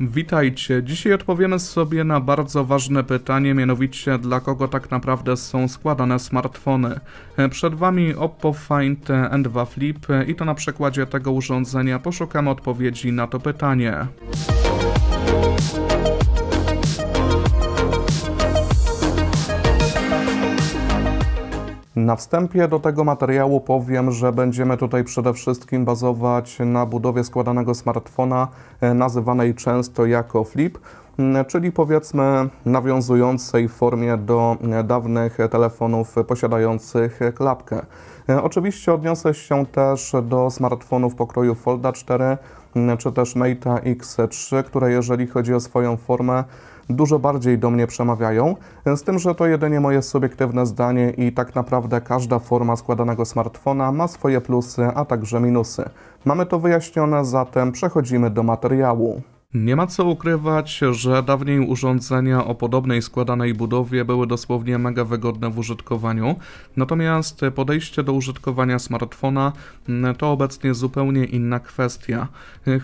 Witajcie. Dzisiaj odpowiemy sobie na bardzo ważne pytanie, mianowicie dla kogo tak naprawdę są składane smartfony. Przed Wami Oppo Find N2 Flip i to na przykładzie tego urządzenia poszukamy odpowiedzi na to pytanie. Na wstępie do tego materiału powiem, że będziemy tutaj przede wszystkim bazować na budowie składanego smartfona, e, nazywanej często jako flip, czyli powiedzmy nawiązującej w formie do e, dawnych telefonów posiadających klapkę. E, Oczywiście odniosę się też do smartfonów pokroju Folda 4 m, czy też Mate X3, które jeżeli chodzi o swoją formę, dużo bardziej do mnie przemawiają, z tym, że to jedynie moje subiektywne zdanie i tak naprawdę każda forma składanego smartfona ma swoje plusy, a także minusy. Mamy to wyjaśnione, zatem przechodzimy do materiału. Nie ma co ukrywać, że dawniej urządzenia o podobnej składanej budowie były dosłownie mega wygodne w użytkowaniu, natomiast podejście do użytkowania smartfona mm, to obecnie zupełnie inna kwestia.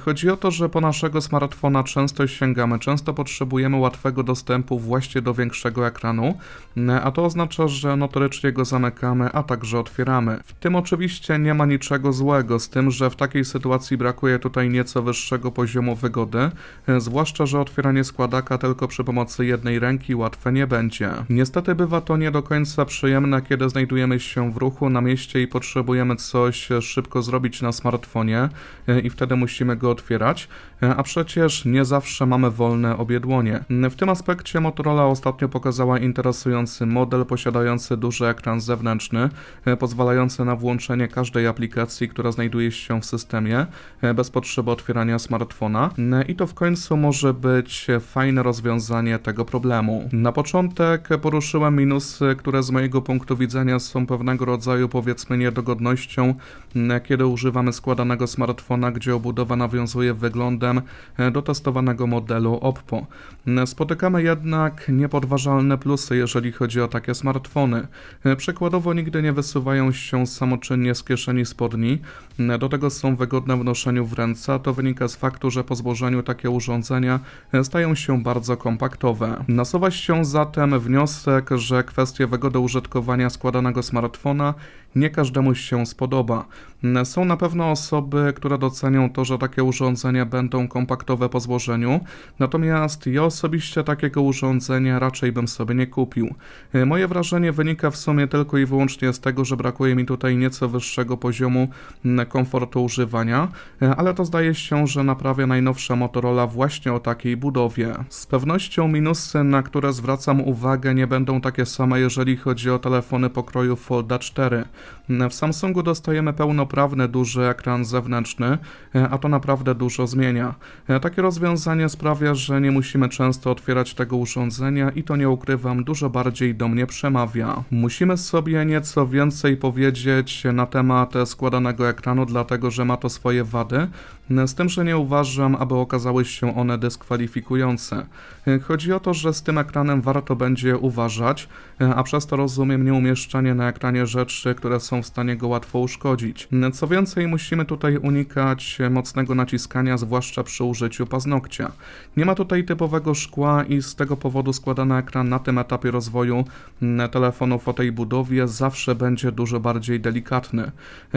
Chodzi o to, że po naszego smartfona często sięgamy, często potrzebujemy łatwego dostępu właśnie do większego ekranu, mm, a to oznacza, że notorycznie go zamykamy, a także otwieramy. W tym oczywiście nie ma niczego złego, z tym, że w takiej sytuacji brakuje tutaj nieco wyższego poziomu wygody, zwłaszcza, że otwieranie składaka tylko przy pomocy jednej ręki łatwe nie będzie. Niestety bywa to nie do końca przyjemne, kiedy znajdujemy się w ruchu na mieście i potrzebujemy coś szybko zrobić na smartfonie e, i wtedy musimy go otwierać, e, a przecież nie zawsze mamy wolne obie dłonie. W tym aspekcie Motorola ostatnio pokazała interesujący model posiadający duży ekran zewnętrzny, e, pozwalający na włączenie każdej aplikacji, która znajduje się w systemie, e, bez potrzeby otwierania smartfona. E, I to w końcu może być fajne rozwiązanie tego problemu. Na początek poruszyłem minusy, które z mojego punktu widzenia są pewnego rodzaju powiedzmy niedogodnością, kiedy używamy składanego smartfona, gdzie obudowa nawiązuje wyglądem do testowanego modelu Oppo. Spotykamy jednak niepodważalne plusy, jeżeli chodzi o takie smartfony. Przykładowo nigdy nie wysuwają się samoczynnie z kieszeni spodni, do tego są wygodne w noszeniu w ręce, to wynika z faktu, że po złożeniu takie urządzenia e, stają się bardzo kompaktowe. Nasuwa się zatem wniosek, że kwestia wygody użytkowania składanego smartfona nie każdemu się spodoba. Są na pewno osoby, które docenią to, że takie urządzenia będą kompaktowe po złożeniu, natomiast ja osobiście takiego urządzenia raczej bym sobie nie kupił. Moje wrażenie wynika w sumie tylko i wyłącznie z tego, że brakuje mi tutaj nieco wyższego poziomu komfortu używania, ale to zdaje się, że naprawia najnowsza Motorola właśnie o takiej budowie. Z pewnością minusy, na które zwracam uwagę, nie będą takie same, jeżeli chodzi o telefony pokroju Folda 4. W Samsungu dostajemy pełnoprawny duży ekran zewnętrzny, e, a to naprawdę dużo zmienia. E, Takie rozwiązanie sprawia, że nie musimy często otwierać tego urządzenia i to nie ukrywam, dużo bardziej do mnie przemawia. Musimy sobie nieco więcej powiedzieć na temat składanego ekranu, dlatego że ma to swoje wady, z tym, że nie uważam, aby okazały się one dyskwalifikujące. Chodzi o to, że z tym ekranem warto będzie uważać, a przez to rozumiem nieumieszczanie na ekranie rzeczy, które są w stanie go łatwo uszkodzić. Co więcej, musimy tutaj unikać mocnego naciskania, zwłaszcza przy użyciu paznokcia. Nie ma tutaj typowego szkła i z tego powodu składany ekran na tym etapie rozwoju telefonów o tej budowie zawsze będzie dużo bardziej delikatny.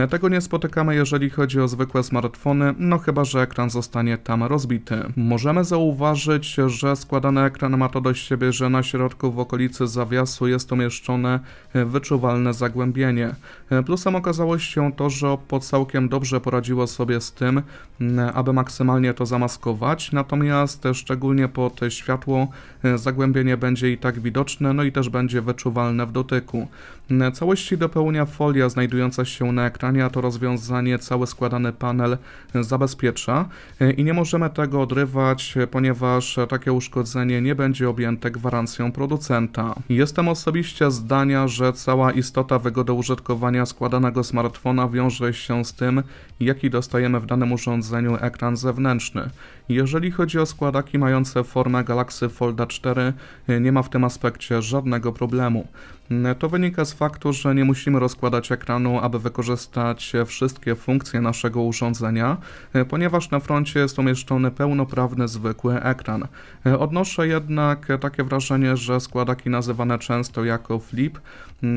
Tego nie spotykamy, jeżeli chodzi o zwykłe smartfony, no chyba, że ekran zostanie tam rozbity. Możemy zauważyć, że składany ekran ma to do siebie, że na środku w okolicy zawiasu jest umieszczone wyczuwalne zagłębienie. E, Plusem okazało się to, że Oppo całkiem dobrze poradziło sobie z tym, aby maksymalnie to zamaskować, natomiast e, szczególnie pod światło e, zagłębienie będzie i tak widoczne, no i też będzie wyczuwalne w dotyku. Całości dopełnia folia znajdująca się na ekranie, a to rozwiązanie cały składany panel zabezpiecza i nie możemy tego odrywać, ponieważ takie uszkodzenie nie będzie objęte gwarancją producenta. Jestem osobiście zdania, że cała istota wygody użytkowania składanego smartfona wiąże się z tym, jaki dostajemy w danym urządzeniu ekran zewnętrzny. Jeżeli chodzi o składaki mające formę Galaxy Folda 4, e, nie ma w tym aspekcie żadnego problemu. To wynika z faktu, że nie musimy rozkładać ekranu, aby wykorzystać wszystkie funkcje naszego urządzenia, ponieważ na froncie jest umieszczony pełnoprawny zwykły ekran. Odnoszę jednak takie wrażenie, że składaki nazywane często jako flip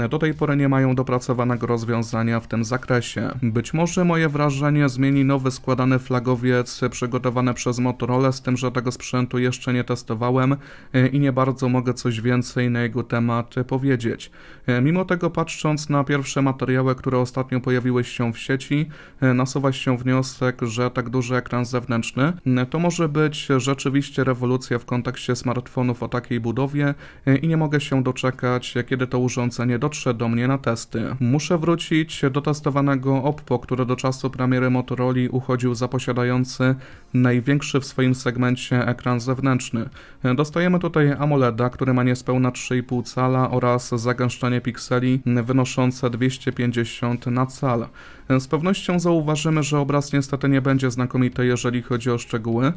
do tej pory nie mają dopracowanego rozwiązania w tym zakresie. Być może moje wrażenie zmieni nowy składany flagowiec przygotowany przez Motorola, z tym, że tego sprzętu jeszcze nie testowałem e, i nie bardzo mogę coś więcej na jego temat powiedzieć. E, Mimo tego patrząc na pierwsze materiały, które ostatnio pojawiły się w sieci, e, nasuwa się wniosek, że tak duży ekran zewnętrzny to może być rzeczywiście rewolucja w kontekście smartfonów o takiej budowie e, i nie mogę się doczekać, kiedy to urządzenie dotrze do mnie na testy. Muszę wrócić do testowanego Oppo, który do czasu premiery Motorola uchodził za posiadający największy w swoim segmencie ekran zewnętrzny. Dostajemy tutaj AMOLEDa, który ma niespełna 3,5 cala oraz zagęszczenie pikseli wynoszące 250 na cal. Z pewnością zauważymy, że obraz niestety nie będzie znakomity, jeżeli chodzi o szczegóły,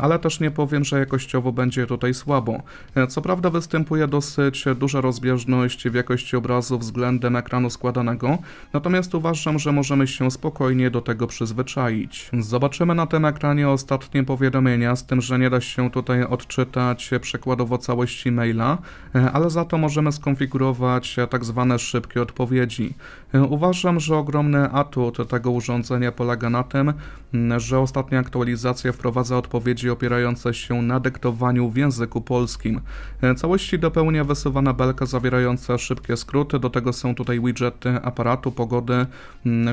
ale też nie powiem, że jakościowo będzie tutaj słabo. Co prawda występuje dosyć duża rozbieżność w jakości obrazu względem ekranu składanego, natomiast uważam, że możemy się spokojnie do tego przyzwyczaić. Zobaczymy na tym ekranie ostatnie powiadomienia, z tym, że nie da się tutaj odczytać przykładowo całości maila, e, ale za to możemy skonfigurować tak zwane szybkie odpowiedzi. E, Uważam, że ogromny atut tego urządzenia polega na tym, że ostatnia aktualizacja wprowadza odpowiedzi opierające się na dyktowaniu w języku polskim. E, Całości dopełnia wysuwana belka zawierająca szybkie skróty, do tego są tutaj widgety aparatu, pogody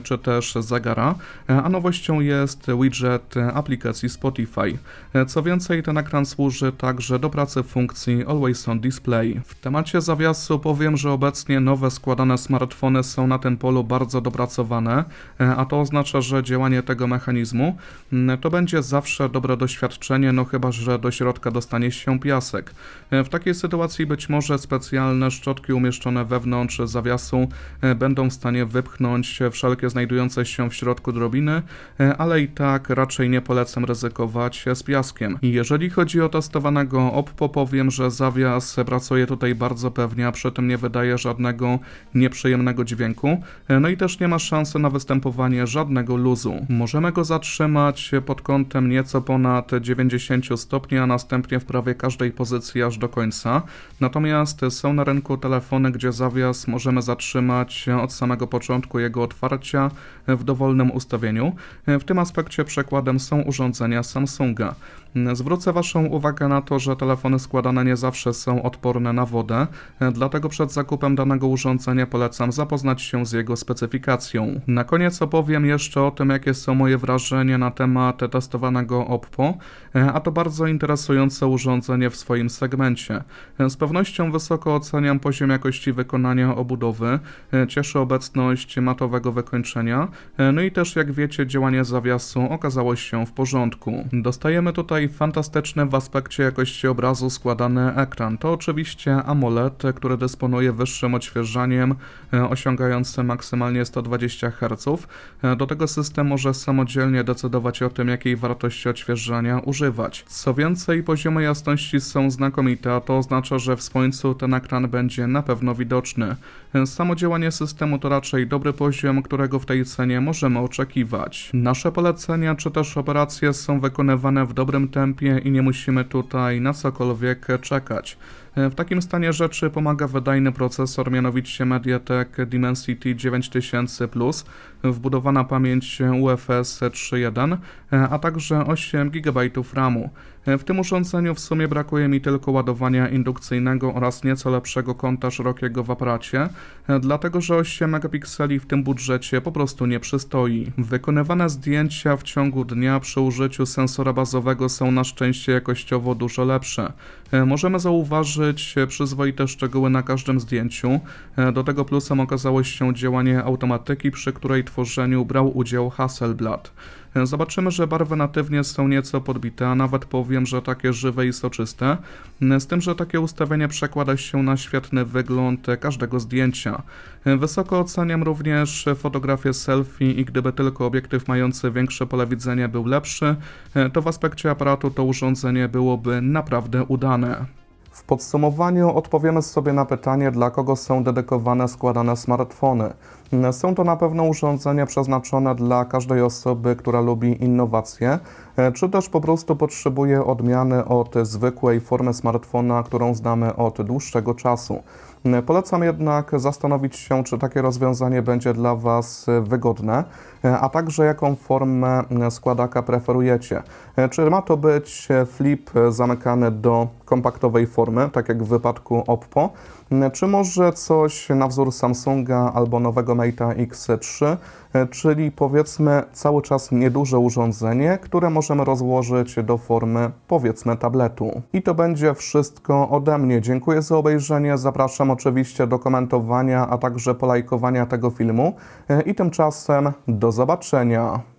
czy też zegara, E, a nowością jest widget aplikacji Spotify. E, Co więcej, ten ekran służy także do pracy funkcji Always On Display. W temacie zawiasu powiem, że obecnie nowe składane smartfony są na tym polu bardzo dopracowane, e, a to oznacza, że działanie tego mechanizmu to będzie zawsze dobre doświadczenie, no chyba, że do środka dostanie się piasek. E, W takiej sytuacji być może specjalne szczotki umieszczone wewnątrz zawiasu będą w stanie wypchnąć wszelkie znajdujące się w środku drobiny, ale i tak raczej nie polecam ryzykować z piaskiem. Jeżeli chodzi o testowanego Oppo, powiem, że zawias pracuje tutaj bardzo pewnie, a przy tym nie wydaje żadnego nieprzyjemnego dźwięku, no i też nie ma szansy na występowanie żadnego luzu. Możemy go zatrzymać pod kątem nieco ponad 90 stopni, a następnie w prawie każdej pozycji aż do końca. Natomiast są na rynku telefony, gdzie zawias możemy zatrzymać od samego początku jego otwarcia w dowolnym ustawieniu. W tym aspekcie przykładem są urządzenia Samsunga. Zwrócę Waszą uwagę na to, że telefony składane nie zawsze są odporne na wodę, dlatego przed zakupem danego urządzenia polecam zapoznać się z jego specyfikacją. Na koniec opowiem jeszcze o tym, jakie są moje wrażenia na temat testowanego Oppo, a to bardzo interesujące urządzenie w swoim segmencie. Z pewnością wysoko oceniam poziom jakości wykonania obudowy, cieszy obecność matowego wykończenia, no i też jak wiecie działanie zawiasu okazało się w porządku. Dostajemy tutaj fantastyczny w aspekcie jakości obrazu składany ekran. To oczywiście AMOLED, który dysponuje wyższym odświeżaniem e, osiągającym maksymalnie 120 Hz. E, Do tego system może samodzielnie decydować o tym, jakiej wartości odświeżania używać. Co więcej, poziomy jasności są znakomite, a to oznacza, że w słońcu ten ekran będzie na pewno widoczny. E, Samo działanie systemu to raczej dobry poziom, którego w tej cenie możemy oczekiwać. Nasze polecenia czy też operacje są wykonywane w dobrym tempie i nie musimy tutaj na cokolwiek czekać. W takim stanie rzeczy pomaga wydajny procesor, mianowicie MediaTek Dimensity 9000 wbudowana pamięć UFS 3.1, a także 8 GB RAMu. W tym urządzeniu w sumie brakuje mi tylko ładowania indukcyjnego oraz nieco lepszego kąta szerokiego w aparacie, dlatego że 8 megapikseli w tym budżecie po prostu nie przystoi. Wykonywane zdjęcia w ciągu dnia przy użyciu sensora bazowego są na szczęście jakościowo dużo lepsze. Możemy zauważyć przyzwoite szczegóły na każdym zdjęciu. Do tego plusem okazało się działanie automatyki, przy której tworzeniu brał udział Hasselblad. E, Zobaczymy, że barwy natywnie są nieco podbite, a nawet powiem, że takie żywe i soczyste, E, z tym, że takie ustawienie przekłada się na świetny wygląd e, każdego zdjęcia. E, Wysoko oceniam również e, fotografię selfie i gdyby tylko obiektyw mający większe pole widzenia był lepszy, e, to w aspekcie aparatu to urządzenie byłoby naprawdę udane. W podsumowaniu odpowiemy sobie na pytanie, dla kogo są dedykowane składane smartfony. Są to na pewno urządzenia przeznaczone dla każdej osoby, która lubi innowacje, e, czy też po prostu potrzebuje odmiany od zwykłej formy smartfona, którą znamy od dłuższego czasu. E, Polecam jednak zastanowić się, czy takie rozwiązanie będzie dla Was wygodne, a także jaką formę składaka preferujecie. Czy ma to być flip zamykany do kompaktowej formy, tak jak w wypadku Oppo, czy może coś na wzór Samsunga albo nowego Mate'a X3, e, czyli powiedzmy cały czas nieduże urządzenie, które możemy rozłożyć do formy powiedzmy tabletu. I to będzie wszystko ode mnie. Dziękuję za obejrzenie. Zapraszam oczywiście do komentowania, a także polajkowania tego filmu. E, I tymczasem do zobaczenia.